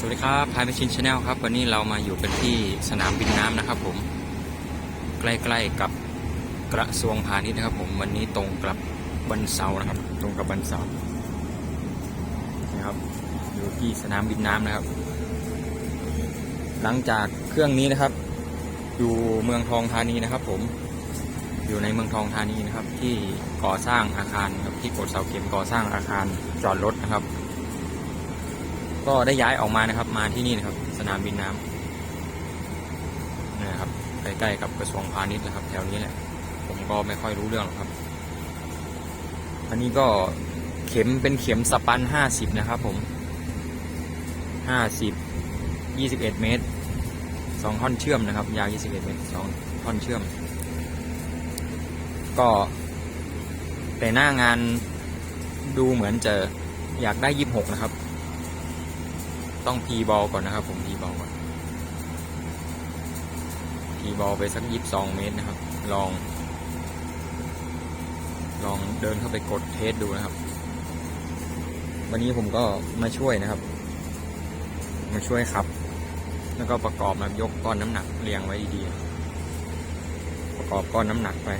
สวัสดีครับพายมชินชาแนลครับ วันนี้เรามาอยู่กันที่สนามบินน้ำนะครับผม ใกล้ๆกับกระทรวงพาณิชย์นะครับ ผม วันนี้ตรงกับวันเสาร์นะครับ ตรงกับวันเสาร์นะครับ อยู่ที่สนามบินน้ำนะครับ หลังจากเครื่องนี้นะครับ อยู่เมืองทองธานีนะครับ ผม อยู่ในเมืองทองธานีนะครับ ที่ก่อสร้างอาคารครับที่กดเสาเข็มก่อสร้างอาคารจอดรถนะครับ ก็ได้ย้ายออกมานะครับ มาที่นี่นะครับ สนามบินน้ำนะครับใกล้ๆกับกระทรวงพาณิชย์นะครับ แถวนี้แหละ ผมก็ไม่ค่อยรู้เรื่องหรอกครับ อันนี้ก็เข็มเป็นเข็มสปันห้าสิบนะครับผมห้าสิบยี่สิบเอ็ดเมตรสองท่อนเชื่อมนะครับ ยาวยี่สิบเอ็ดเมตรสองท่อนเชื่อม ก็ แต่หน้างานดูเหมือนจะอยากได้ยี่สิบหกนะครับ ต้องพีบอลก่อนนะครับ ผมพีบอลก่อนพีบอลไปสักยี่สิบสองเมตรนะครับ ลอง ลองเดินเข้าไปกดเทสดูนะครับ วันนี้ผมก็มาช่วยนะครับ มาช่วยขับ แล้วก็ประกอบมายกก้อนน้ำหนักเรียงไว้ดีๆประกอบก้อนน้ำหนักไป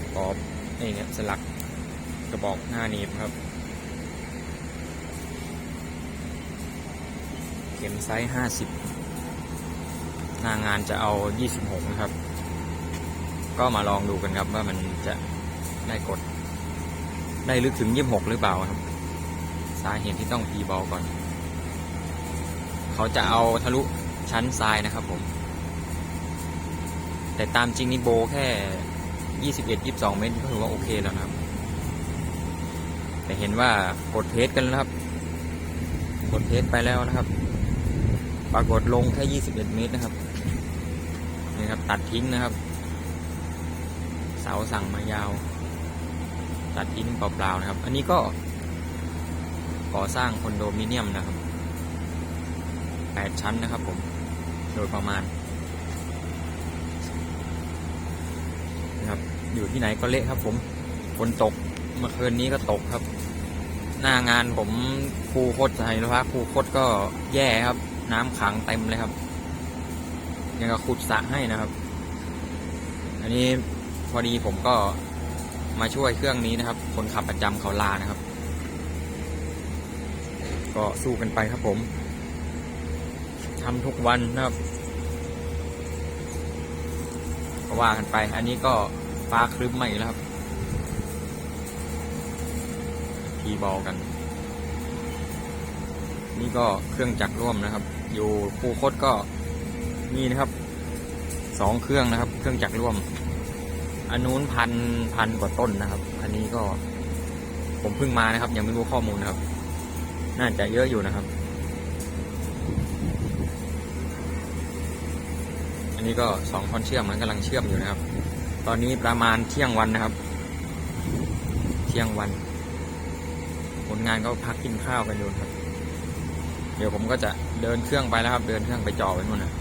ประกอบไอ้เนี่ยสลักกระบอกหน้าหนีบครับ เข็มไซส์ห้าสิบหน้างานจะเอายี่สิบหกนะครับ ก็มาลองดูกันครับว่ามันจะได้กด ได้ลึกถึงยี่สิบหกหรือเปล่าครับ สาเหตุที่ต้องพีบอลก่อน เขาจะเอาทะลุชั้นทรายนะครับผม แต่ตามจริงนี่โบแค่ยี่สิบเอ็ดยี่สิบสองเมตรก็ถือว่าโอเคแล้วนะครับ แต่เห็นว่ากดเทสกันแล้วครับ กดเทสไปแล้วนะครับ ปรากฏลงแค่ 21 เมตรนะครับ นี่ครับ ตัดทิ้งนะครับ เสาสั่งมายาว ตัดทิ้งเปล่าๆนะครับ อันนี้ก็ก่อสร้างคอนโดมิเนียมนะครับ 8 ชั้นนะครับผม โดยประมาณนะครับ อยู่ที่ไหนก็เละครับผมฝนตกเมื่อคืนนี้ก็ตกครับ หน้างานผมครูโคตรใจนะครับครูโคตรก็แย่ครับ น้ำขังเต็มเลยครับ ยังกับขุดสระให้นะครับ อันนี้พอดีผมก็มาช่วยเครื่องนี้นะครับ คนขับประจำเขาลานะครับ ก็สู้กันไปครับผมทำทุกวันนะครับก็ว่ากันไป อันนี้ก็ฟ้าครึ้มมาอีกแล้วครับ ทีบอลกัน นี่ก็เครื่องจักรร่วมนะครับ อยู่ภูคตก็นี่นะครับสองเครื่องนะครับ เครื่องจักรร่วม อันนู้นพันพันกว่าต้นนะครับ อันนี้ก็ผมเพิ่งมานะครับ ยังไม่รู้ข้อมูลนะครับ น่าจะเยอะอยู่นะครับ อันนี้ก็สองท่อนเชื่อมมันกำลังเชื่อมอยู่นะครับ ตอนนี้ประมาณเที่ยงวันนะครับ เที่ยงวัน ผลงานก็พักกินข้าวกันอยู่ครับ ดี๋ยวผมก็จะเดินเครื่องไปแล้วครับ เดินเครื่องไปจ่อไปนู่นนะ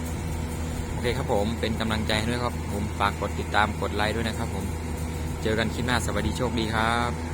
โอเคครับผมเป็นกำลังใจให้ด้วยครับ ผมฝากกดติดตามกดไลค์ด้วยนะครับ ผมเจอกันคลิปหน้าสวัสดีโชคดีครับ